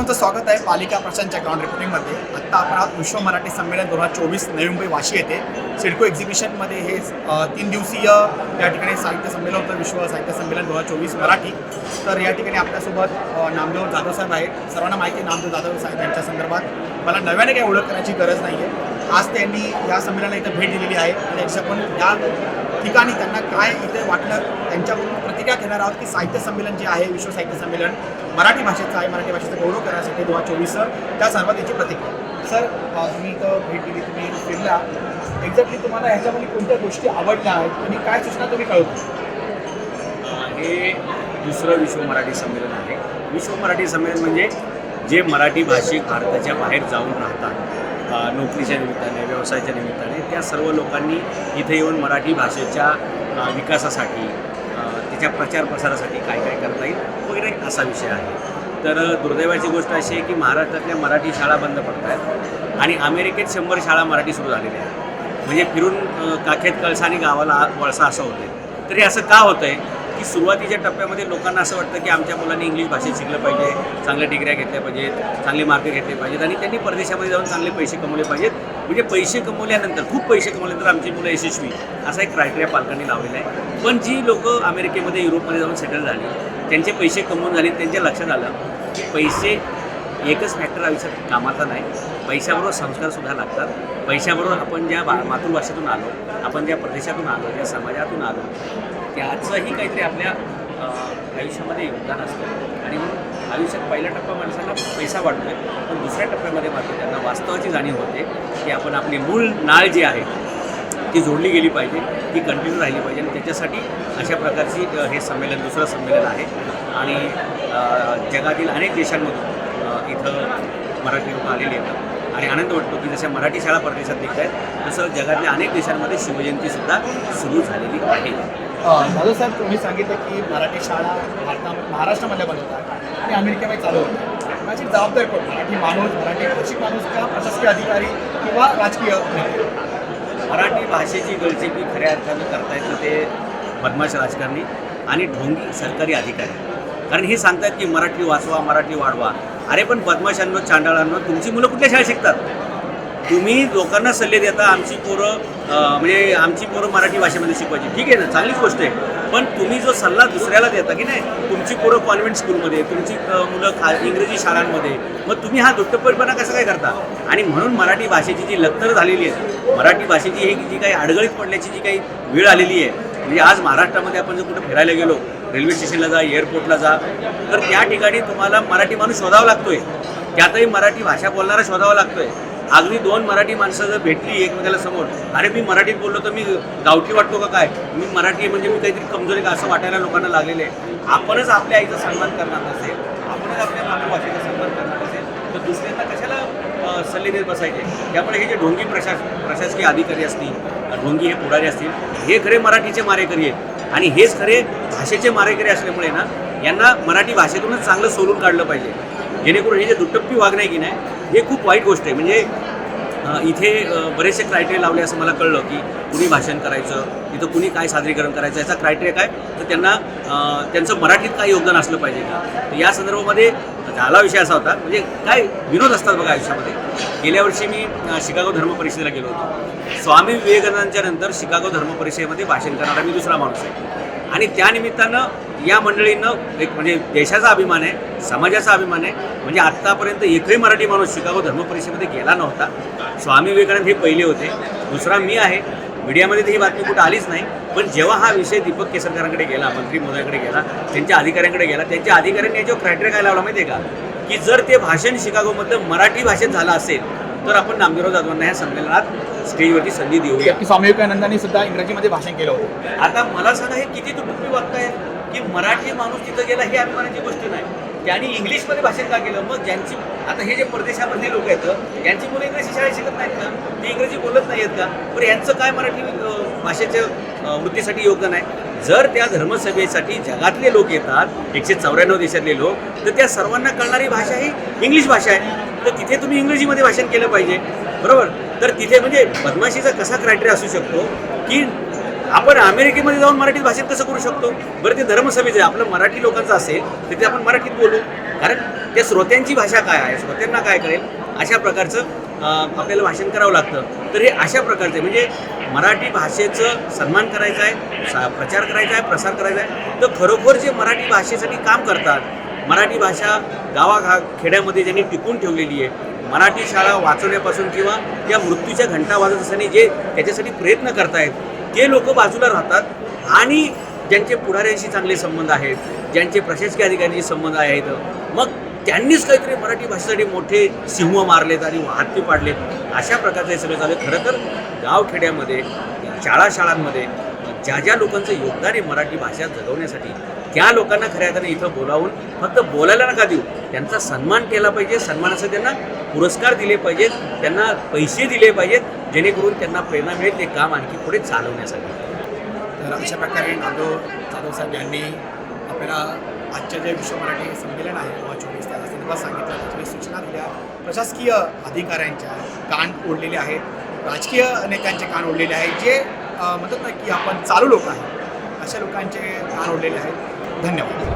सर्वांचं स्वागत आहे पालिका प्रशांतच्या ग्राउंड रिपोर्टिंगमध्ये आत्ता आपण आज विश्व मराठी संमेलन दोन हजार चोवीस नवी मुंबई वाशी येथे. सिडको एक्झिबिशनमध्ये हे तीन दिवसीय या ठिकाणी साहित्य संमेलन होतं विश्व साहित्य संमेलन दोन हजार चोवीस मराठी. तर या ठिकाणी आपल्यासोबत नामदेव जाधव साहेब आहेत. सर्वांना माहिती आहे नामदेव जाधव साहेब यांच्या संदर्भात. मला नव्याने काही ओळख करायची गरज नाही आहे आज त्यांनी या संमेलनाला इथं भेट दिलेली आहे. आणि त्याच्या पण या ठिकाणी त्यांना काय इथे वाटलं त्यांच्याकडून प्रतिक्रिया घेणार आहोत की साहित्य संमेलन जे आहे विश्व साहित्य संमेलन मराठी भाषेचं आहे मराठी भाषेचं गौरव करण्यासाठी दोन हजार चोवीस त्या सर्वात याची प्रतिक्रिया. सर तुम्ही इथं भेट दिली तुम्ही फिरला. एक्झॅक्टली तुम्हाला ह्याच्यामध्ये कोणत्या गोष्टी आवडल्या आहेत? आणि काय सूचना तुम्ही कळवता? हे दुसरं विश्व मराठी संमेलन आहे. विश्व मराठी संमेलन म्हणजे जे मराठी भाषिक भारताच्या बाहेर जाऊन राहतात. नोकरीच्या निमित्ताने व्यवसायाच्या निमित्ताने त्या सर्व लोकांनी इथे येऊन मराठी भाषेच्या विकासासाठी तिच्या प्रचार प्रसारासाठी काय काय करता येईल वगैरे असा विषय आहे. तर दुर्दैवाची गोष्ट अशी आहे की महाराष्ट्रातल्या मराठी शाळा बंद पडत आहेत आणि अमेरिकेत शंभर शाळा मराठी सुरू झालेल्या आहेत. म्हणजे फिरून काखेत कळसा आणि गावाला आ- वळसा असं होतं तरी असं का होतं आहे की सुरुवातीच्या टप्प्यामध्ये लोकांना असं वाटतं की आमच्या मुलांनी इंग्लिश भाषेत शिकलं पाहिजे चांगल्या डिग्र्या घेतल्या पाहिजेत चांगले मार्क घेतले पाहिजेत आणि त्यांनी परदेशामध्ये जाऊन चांगले पैसे कमवले पाहिजेत. म्हणजे पैसे कमवल्यानंतर खूप पैसे कमवल्यानंतर आमची मुलं यशस्वी. असा एक क्रायटेरिया पालकांनी लावलेला आहे. पण जी लोकं अमेरिकेमध्ये युरोपमध्ये जाऊन सेटल झाली त्यांचे पैसे कमवून झाले त्यांच्या लक्षात आलं की पैसे एकच फॅक्टर आयुष्यात कामाचा नाही. पैशाबरोबर संस्कारसुद्धा लागतात. पैशाबरोबर आपण ज्या बा मातृभाषेतून आलो आपण ज्या प्रदेशातून आलो ज्या समाजातून आलो त्याचंही काहीतरी आपल्या आयुष्यामध्ये योगदान असतं. आणि म्हणून आयुष्यात पहिला टप्पा माणसाला पैसा वाटतोय पण दुसऱ्या टप्प्यामध्ये मात्र त्यांना वास्तवाची जाणीव होते की आपण आपली मूळ नाळ जी आहे ती जोडली गेली पाहिजे ती कंटिन्यू राहिली पाहिजे. आणि त्याच्यासाठी अशा प्रकारची हे संमेलन दुसरं संमेलन आहे. आणि जगातील अनेक देशांमधून इथं मराठी लोक आलेली येतात आणि आनंद वाटतो की जशा मराठी शाळा परदेशात निघत आहेत तसं जगातल्या अनेक देशांमध्ये शिवजयंतीसुद्धा सुरू झालेली आहे. माझं साहेब तुम्ही सांगितलं की मराठी शाळा भारता महाराष्ट्रामध्ये बनवतात आणि अमेरिकेमध्ये चालू होतात माझी जबाबदारी कोण? मराठी माणूस मराठी भाषिक माणूस किंवा प्रशासकीय अधिकारी किंवा राजकीय मराठी भाषेची गळचेपी खऱ्या अर्थानं करता येतं ते बदमाश राजकारणी आणि ढोंगी सरकारी अधिकारी. कारण हे सांगतात की मराठी वाचवा मराठी वाढवा. अरे पण बदमाशांनो चांडाळांनो तुमची मुलं कुठल्या शाळेत शिकतात? तुम्ही लोकांना सल्ले देता आमची पोरं म्हणजे आमची पोरं मराठी भाषेमध्ये शिकवायची. ठीक आहे ना? चांगलीच गोष्ट आहे. पण तुम्ही जो सल्ला दुसऱ्याला देता की नाही तुमची पोरं कॉन्व्हेंट स्कूलमध्ये तुमची मुलं खा इंग्रजी शाळांमध्ये मग तुम्ही हा दुष्टपरिपणा कसं काय करता? आणि म्हणून मराठी भाषेची जी लत्तर झालेली आहे मराठी भाषेची ही जी काही अडगळीत पडल्याची जी काही वेळ आलेली आहे म्हणजे आज महाराष्ट्रामध्ये आपण जर कुठं फिरायला गेलो रेल्वे स्टेशनला जा एअरपोर्टला जा तर त्या ठिकाणी तुम्हाला मराठी माणूस शोधावा लागतोय. त्यातही मराठी भाषा बोलणारा शोधावा लागतोय. अगदी दोन मराठी माणसं जर भेटली एकमेकाला समोर अरे मी मराठीत बोललो तर मी गावठी वाटतो का काय? मी मराठी म्हणजे मी काहीतरी कमजोरी का असं वाटायला लोकांना लागलेलं आहे. आपणच आपल्या आईचा सन्मान करणार नसेल आपणच आपल्या मातृभाषेचा सन्मान करणार नसेल तर दुसऱ्यांना कशाला सल्ले देत बसायचे? त्यामुळे हे जे ढोंगी प्रशास प्रशासकीय अधिकारी असतील ढोंगी हे पुढारी असतील हे खरे मराठीचे मारेकरी आहेत. आणि हेच खरे भाषेचे मारेकरी असल्यामुळे ना यांना मराठी भाषेतूनच चांगलं सोलून काढलं पाहिजे. जेणेकरून हे जे दुटप्पी वागणं आहे की नाही हे खूप वाईट गोष्ट आहे. म्हणजे इथे बरेचसे क्रायटेरिया लावले असं मला कळलं की कुणी भाषण करायचं तिथं कुणी काय सादरीकरण करायचं याचा क्रायटेरिया काय? तर त्यांना त्यांचं मराठीत काय योगदान असलं पाहिजे का? तर या संदर्भामध्ये झाला विषय असा होता. म्हणजे काय विनोद असतात बघा आयुष्यामध्ये. गेल्या वर्षी मी शिकागो धर्म परिषदेला गेलो होतो. स्वामी विवेकानंदांच्या नंतर शिकागो धर्म परिषदेमध्ये भाषण करणारा मी दुसरा माणूस आहे. आणि त्यानिमित्तानं या मंडळींनं एक म्हणजे देशाचा अभिमान आहे समाजाचा अभिमान आहे. म्हणजे आत्तापर्यंत एकही मराठी माणूस शिकागो धर्म परिषदेमध्ये गेला नव्हता. स्वामी विवेकानंद हे पहिले होते. दुसरा मी आहे. मीडियामध्ये तर ही बातमी कुठं आलीच नाही. पण जेव्हा हा विषय दीपक केसरकरांकडे गेला मंत्री महोदयाकडे गेला त्यांच्या अधिकाऱ्यांकडे गेला त्यांच्या अधिकाऱ्यांनी याच्यावर क्रायटेरिया काय लावला माहिती आहे का? की जर ते भाषण शिकागोमधलं मराठी भाषेत झालं असेल तर आपण नामदेवराव जाधवांना ह्या संमेलनात स्टेजवरती संधी देऊया. की स्वामी विवेकानंदांनी सुद्धा इंग्रजीमध्ये भाषण केलं होतं. आता मला सांगा हे किती तुटुंबी वागताय की मराठी माणूस तिथं गेला ही अभिमानाची गोष्ट नाही. त्यांनी इंग्लिशमध्ये भाषण का केलं? मग ज्यांची आता हे जे परदेशामधले लोक आहेत यांची मुलं इंग्रजी शाळेत शिकत नाहीत का? ते इंग्रजी बोलत नाही आहेत का? बरं यांचं काय मराठी भाषेच्या वृत्तीसाठी योगदान आहे? जर त्या धर्मसभेसाठी जगातले लोक येतात एकशे चौऱ्याण्णव देशातले लोक तर त्या सर्वांना कळणारी भाषा ही इंग्लिश भाषा आहे. तर तिथे तुम्ही इंग्रजीमध्ये भाषण केलं पाहिजे. बरोबर? तर तिथे म्हणजे बदमाशीचा कसा क्रायटेरिया असू शकतो? की आपण अमेरिकेमध्ये जाऊन मराठी भाषेत कसं करू शकतो? बरं ते धर्मसभेचं आहे. आपलं मराठी लोकांचं असेल तर ते आपण मराठीत बोलू. कारण त्या श्रोत्यांची भाषा काय आहे? श्रोत्यांना काय कळेल? अशा प्रकारचं आपल्याला भाषण करावं लागतं. तर हे अशा प्रकारचे म्हणजे मराठी भाषेचं सन्मान करायचा आहे सा प्रचार करायचा आहे प्रसार करायचा आहे. तर खरोखर जे मराठी भाषेसाठी काम करतात मराठी भाषा गावागा खेड्यामध्ये ज्यांनी टिकून ठेवलेली आहे मराठी शाळा वाचवण्यापासून किंवा त्या मृत्यूच्या घंटा वाजत असताना जे त्याच्यासाठी प्रयत्न करतायत ते लोक बाजूला राहतात आणि ज्यांचे पुढाऱ्यांशी चांगले संबंध आहेत ज्यांचे प्रशासकीय अधिकाऱ्यांशी संबंध आहेत मग त्यांनीच काहीतरी मराठी भाषेसाठी मोठे सिंह मारलेत आणि हत्ती पाडलेत. अशा प्रकारचं हे सगळं झालं. खरं तर गावखेड्यामध्ये शाळा शाळांमध्ये ज्या ज्या लोकांचं योगदान आहे मराठी भाषा जगवण्यासाठी त्या लोकांना खऱ्या अर्थाने इथं बोलावून फक्त बोलायला नका देऊ. त्यांचा सन्मान केला पाहिजे. सन्मानाचं त्यांना पुरस्कार दिले पाहिजेत. त्यांना पैसे दिले पाहिजेत. जेणेकरून त्यांना प्रेरणा मिळेल ते काम आणखी पुढे चालवण्यासाठी. तर अशा प्रकारे नांदो जाधव साहेब यांनी आपल्याला आजच्या जे विश्व मराठी संमेलन आहे किंवा चोवीस त्या संदर्भात सांगितलं. त्याच्या सूचना दिल्या. प्रशासकीय अधिकाऱ्यांच्या कान ओढलेले आहेत. राजकीय नेत्यांचे कान ओढलेले आहेत. जे म्हणतात ना की आपण चालू लोक आहेत अशा लोकांचे कान ओढलेले आहेत. धन्यवाद.